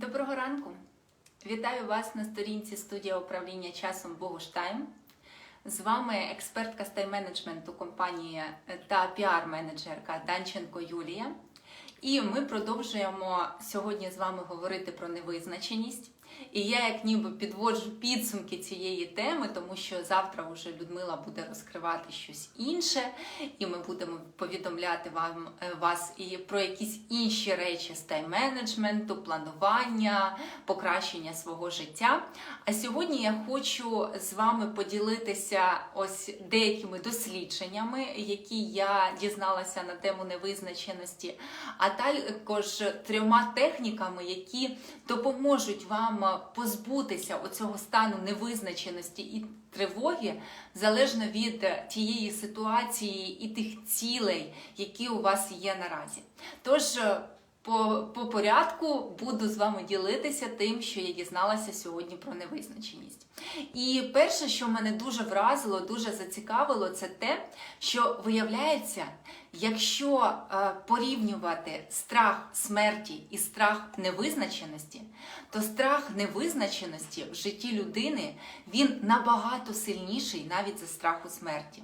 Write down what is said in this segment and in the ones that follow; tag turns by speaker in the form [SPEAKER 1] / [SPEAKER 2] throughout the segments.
[SPEAKER 1] Доброго ранку! Вітаю вас на сторінці студія управління часом Богуштайм. З вами експертка з тайм-менеджменту компанії та піар-менеджерка Данченко Юлія. І ми продовжуємо сьогодні з вами говорити про невизначеність. І я, як ніби підводжу підсумки цієї теми, тому що завтра вже Людмила буде розкривати щось інше, і ми будемо повідомляти вам е, вас і про якісь інші речі з тайм-менеджменту, планування, покращення свого життя. А сьогодні я хочу з вами поділитися ось деякими дослідженнями, які я дізналася на тему невизначеності, а також трьома техніками, які допоможуть вам позбутися оцього стану невизначеності і тривоги залежно від тієї ситуації і тих цілей, які у вас є наразі. Тож по, по порядку буду з вами ділитися тим, що я дізналася сьогодні про невизначеність. І перше, що мене дуже вразило, дуже зацікавило, це те, що виявляється, якщо е, порівнювати страх смерті і страх невизначеності, то страх невизначеності в житті людини він набагато сильніший навіть за страху смерті.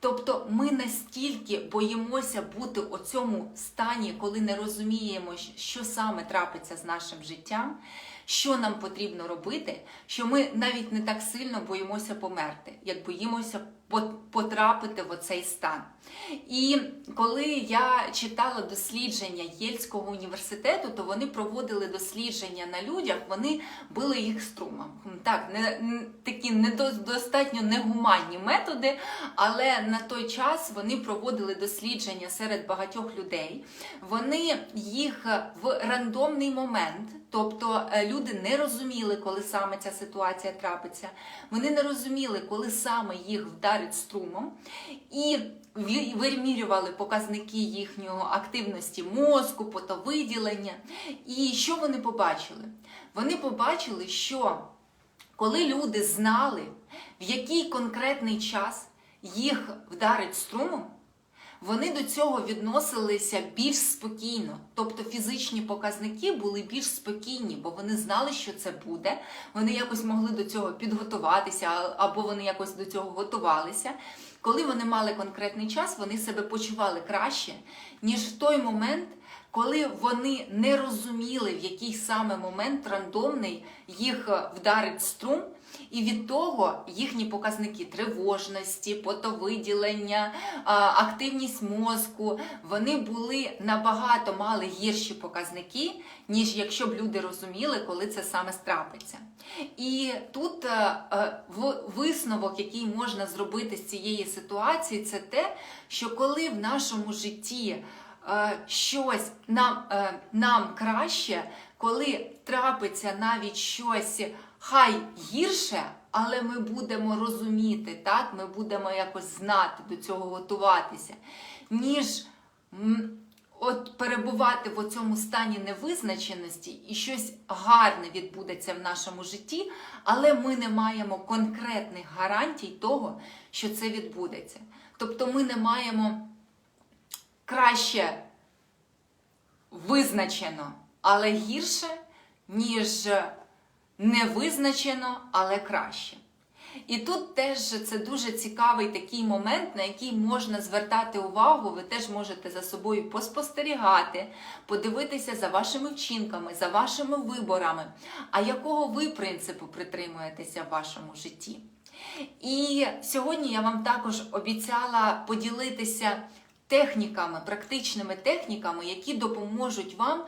[SPEAKER 1] Тобто ми настільки боїмося бути у цьому стані, коли не розуміємо, що саме трапиться з нашим життям, що нам потрібно робити, що ми навіть не так сильно боїмося померти, як боїмося потрапити в оцей стан. І коли я читала дослідження Єльського університету, то вони проводили дослідження на людях, вони били їх струмом. Так, не такі недостатньо негуманні методи, але на той час вони проводили дослідження серед багатьох людей. Вони їх в рандомний момент. Тобто е, люди не розуміли, коли саме ця ситуація трапиться. Вони не розуміли, коли саме їх вдарить струмом, і вимірювали показники їхньої активності мозку, потовиділення. І що вони побачили? Вони побачили, що коли люди знали, в який конкретний час їх вдарить струмом, вони до цього відносилися більш спокійно. Тобто фізичні показники були більш спокійні, бо вони знали, що це буде. Вони якось могли до цього підготуватися, або вони якось до цього готувалися. Коли вони мали конкретний час, вони себе почували краще, ніж в той момент, коли вони не розуміли, в який саме момент рандомний їх вдарить струм. І від того їхні показники тривожності, потовиділення, активність мозку, вони були набагато мали гірші показники, ніж якщо б люди розуміли, коли це саме страпиться. І тут е, е, висновок, який можна зробити з цієї ситуації, це те, що коли в нашому житті щось нам, нам краще, коли трапиться навіть щось хай гірше, але ми будемо розуміти, так? ми будемо якось знати до цього готуватися, ніж от перебувати в цьому стані невизначеності і щось гарне відбудеться в нашому житті, але ми не маємо конкретних гарантій того, що це відбудеться. Тобто ми не маємо краще визначено, але гірше, ніж не визначено, але краще. І тут теж це дуже цікавий такий момент, на який можна звертати увагу, ви теж можете за собою поспостерігати, подивитися за вашими вчинками, за вашими виборами, а якого ви принципу притримуєтеся в вашому житті. І сьогодні я вам також обіцяла поділитися техніками, практичними техніками, які допоможуть вам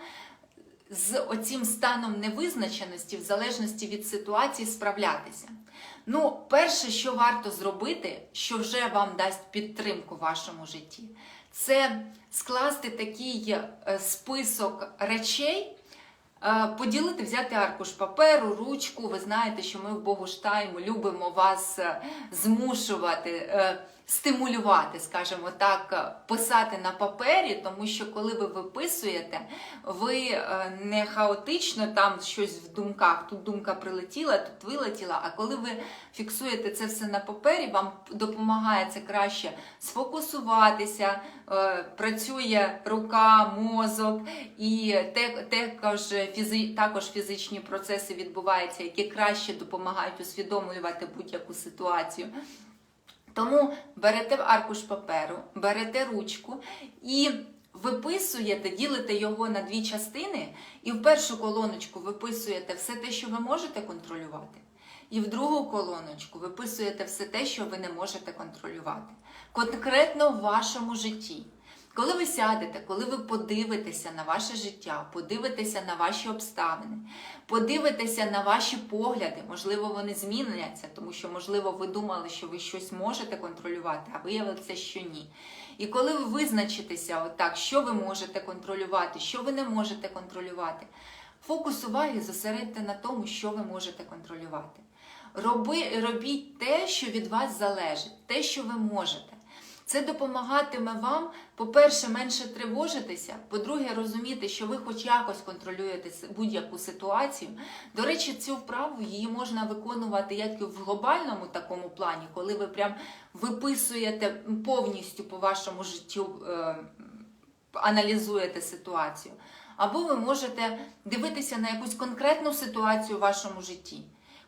[SPEAKER 1] з оцім станом невизначеності, в залежності від ситуації, справлятися. Ну, перше, що варто зробити, що вже вам дасть підтримку в вашому житті, це скласти такий е, список речей. Е, поділити, взяти аркуш паперу, ручку. Ви знаєте, що ми в Богуштайму любимо вас е, змушувати стимулювати, скажімо так, писати на папері, тому що коли ви виписуєте, ви е, не хаотично там щось в думках, тут думка прилетіла, тут вилетіла. А коли ви фіксуєте це все на папері, вам допомагає це краще сфокусуватися, е, працює рука, мозок, і також, також фізичні процеси відбуваються, які краще допомагають усвідомлювати будь-яку ситуацію. Тому берете аркуш паперу, берете ручку і виписуєте, ділите його на дві частини, і в першу колоночку виписуєте все те, що ви можете контролювати. І в другу колоночку виписуєте все те, що ви не можете контролювати. Конкретно в вашому житті. Коли ви сядете, коли ви подивитеся на ваше життя, подивитеся на ваші обставини, подивитеся на ваші погляди, можливо, вони зміняться, тому що, можливо, ви думали, що ви щось можете контролювати, а виявилося, що ні. І коли ви визначитеся отак, що ви можете контролювати, що ви не можете контролювати, фокус уваги зосередьте на тому, що ви можете контролювати. Роби, робіть те, що від вас залежить, те, що ви можете. Це допомагатиме вам, по-перше, менше тривожитися, по-друге, розуміти, що ви хоч якось контролюєте будь-яку ситуацію. До речі, цю вправу її можна виконувати як і в глобальному такому плані, коли ви прям виписуєте повністю по вашому життю, е, аналізуєте ситуацію. Або ви можете дивитися на якусь конкретну ситуацію в вашому житті.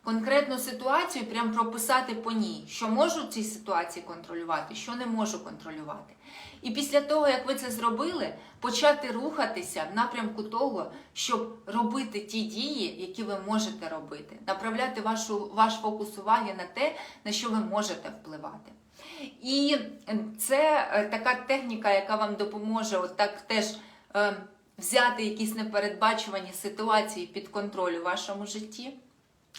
[SPEAKER 1] Конкретну ситуацію прям прописати по ній, що можу в цій ситуації контролювати, що не можу контролювати. І після того, як ви це зробили, почати рухатися в напрямку того, щоб робити ті дії, які ви можете робити, направляти вашу, ваш фокус уваги на те, на що ви можете впливати. І це е, така техніка, яка вам допоможе отак теж е, взяти якісь непередбачувані ситуації під контроль у вашому житті.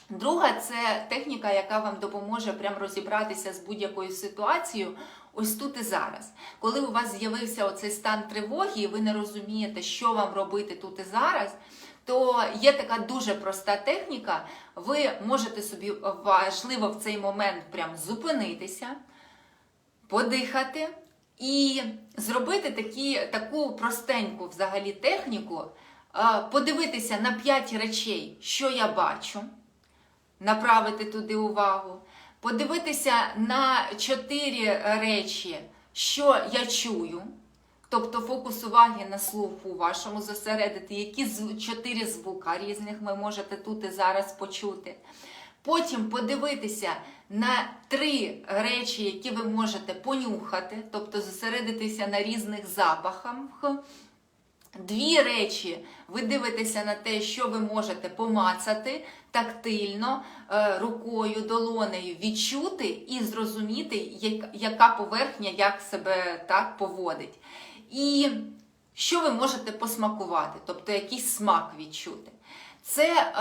[SPEAKER 1] Друга це техніка, яка вам допоможе прям розібратися з будь-якою ситуацією ось тут і зараз. Коли у вас з'явився оцей стан тривоги, і ви не розумієте, що вам робити тут і зараз. То є така дуже проста техніка. Ви можете собі важливо в цей момент прям зупинитися, подихати і зробити такі, таку простеньку взагалі техніку, подивитися на 5 речей, що я бачу направити туди увагу, подивитися на чотири речі, що я чую, тобто фокус уваги на слуху вашому зосередити, які чотири звука різних ви можете тут і зараз почути. Потім подивитися на три речі, які ви можете понюхати, тобто зосередитися на різних запахах. Дві речі ви дивитеся на те, що ви можете помацати тактильно, е, рукою, долонею, відчути і зрозуміти, яка поверхня як себе так поводить. І що ви можете посмакувати, тобто якийсь смак відчути. Це е,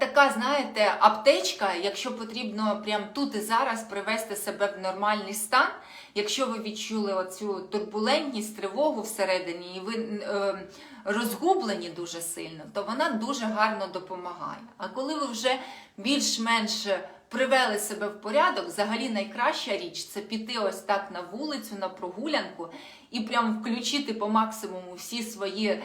[SPEAKER 1] така, знаєте, аптечка, якщо потрібно прямо тут і зараз привести себе в нормальний стан. Якщо ви відчули оцю турбулентність, тривогу всередині, і ви е, розгублені дуже сильно, то вона дуже гарно допомагає. А коли ви вже більш-менш привели себе в порядок, взагалі найкраща річ це піти ось так на вулицю, на прогулянку і прям включити по максимуму всі свої е,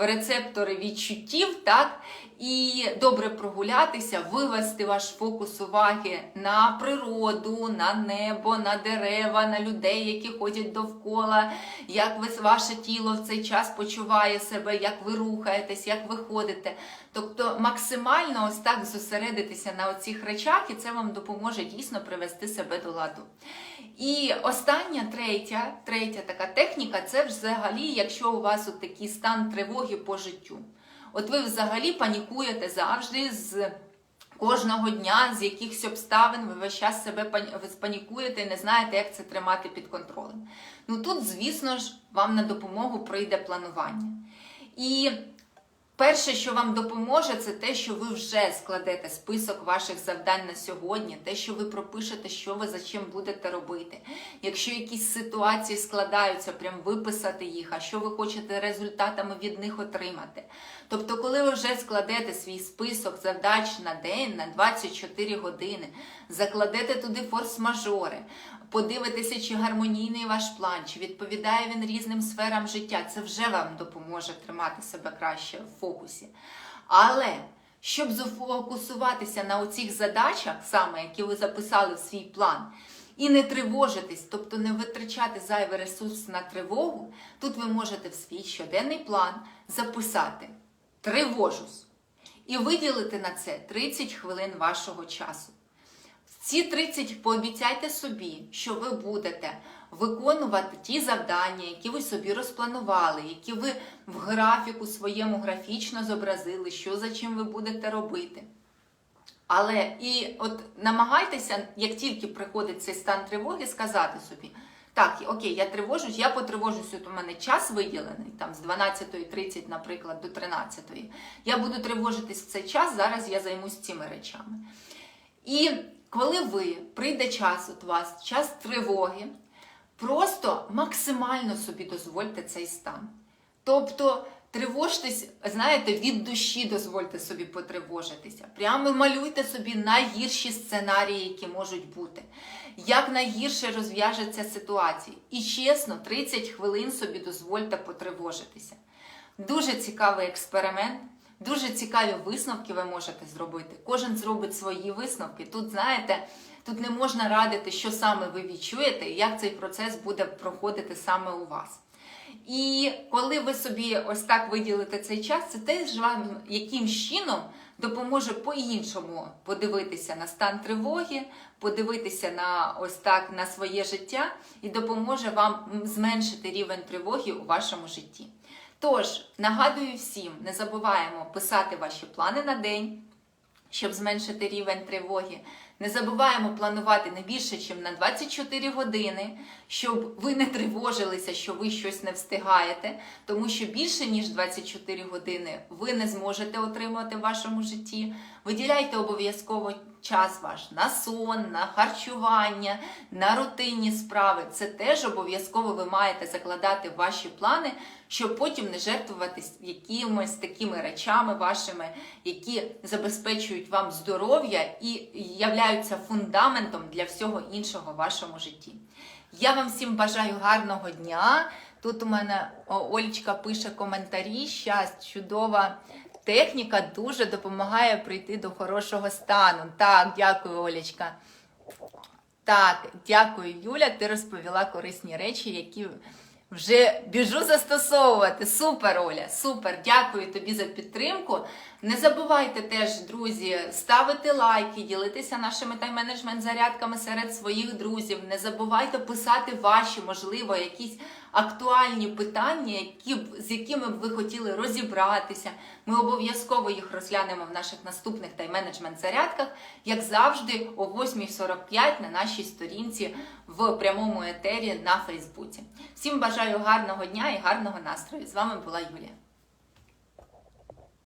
[SPEAKER 1] рецептори відчуттів, так, і добре прогулятися, вивести ваш фокус уваги на природу, на небо, на дерева, на людей, які ходять довкола, як ваше тіло в цей час почуває себе, як ви рухаєтесь, як ви ходите. Тобто максимально ось так зосередитися на оцих речах, і це вам допоможе дійсно привести себе до ладу. І остання, третя, третя така техніка це взагалі, якщо у вас от такий стан тривоги по життю. От ви взагалі панікуєте завжди з кожного дня, з якихось обставин, ви весь час себе панікуєте і не знаєте, як це тримати під контролем. Ну тут, звісно ж, вам на допомогу прийде планування. І Перше, що вам допоможе, це те, що ви вже складете список ваших завдань на сьогодні, те, що ви пропишете, що ви за чим будете робити. Якщо якісь ситуації складаються, прям виписати їх, а що ви хочете результатами від них отримати. Тобто, коли ви вже складете свій список задач на день, на 24 години, закладете туди форс-мажори, подивитеся, чи гармонійний ваш план, чи відповідає він різним сферам життя. Це вже вам допоможе тримати себе краще в фокусі. Але щоб зафокусуватися на оцих задачах, саме які ви записали в свій план, і не тривожитись, тобто не витрачати зайвий ресурс на тривогу, тут ви можете в свій щоденний план записати тривожусь і виділити на це 30 хвилин вашого часу. Ці 30 пообіцяйте собі, що ви будете виконувати ті завдання, які ви собі розпланували, які ви в графіку своєму графічно зобразили, що за чим ви будете робити. Але і от намагайтеся, як тільки приходить цей стан тривоги, сказати собі: так, окей, я тривожусь, я потривожусь, от у мене час виділений, там з 12.30, наприклад, до 13.00. Я буду тривожитись в цей час, зараз я займусь цими речами. І коли ви прийде час от вас, час тривоги, просто максимально собі дозвольте цей стан. Тобто тривожтесь, знаєте, від душі дозвольте собі потривожитися. Прямо малюйте собі найгірші сценарії, які можуть бути. Як найгірше розв'яжеться ситуація. І чесно, 30 хвилин собі дозвольте потривожитися. Дуже цікавий експеримент. Дуже цікаві висновки ви можете зробити. Кожен зробить свої висновки. Тут, знаєте, тут не можна радити, що саме ви відчуєте, і як цей процес буде проходити саме у вас. І коли ви собі ось так виділите цей час, це теж вам яким чином допоможе по-іншому подивитися на стан тривоги, подивитися на ось так на своє життя і допоможе вам зменшити рівень тривоги у вашому житті. Тож, нагадую всім, не забуваємо писати ваші плани на день, щоб зменшити рівень тривоги. Не забуваємо планувати не більше, ніж на 24 години, щоб ви не тривожилися, що ви щось не встигаєте, тому що більше, ніж 24 години ви не зможете отримати в вашому житті. Виділяйте обов'язково час ваш на сон, на харчування, на рутинні справи. Це теж обов'язково ви маєте закладати в ваші плани, щоб потім не жертвувати якимись такими речами вашими, які забезпечують вам здоров'я і являються фундаментом для всього іншого в вашому житті. Я вам всім бажаю гарного дня. Тут у мене Олечка пише коментарі. Щас, чудова техніка дуже допомагає прийти до хорошого стану. Так, дякую, Олечка. Так, дякую, Юля. Ти розповіла корисні речі, які вже біжу застосовувати. Супер, Оля, супер! Дякую тобі за підтримку. Не забувайте теж, друзі, ставити лайки, ділитися нашими тайм-менеджмент зарядками серед своїх друзів. Не забувайте писати ваші, можливо, якісь актуальні питання, які, з якими б ви хотіли розібратися. Ми обов'язково їх розглянемо в наших наступних тайм-менеджмент зарядках, як завжди, о 8.45 на нашій сторінці в прямому етері на Фейсбуці. Всім бажаю гарного дня і гарного настрою. З вами була Юлія.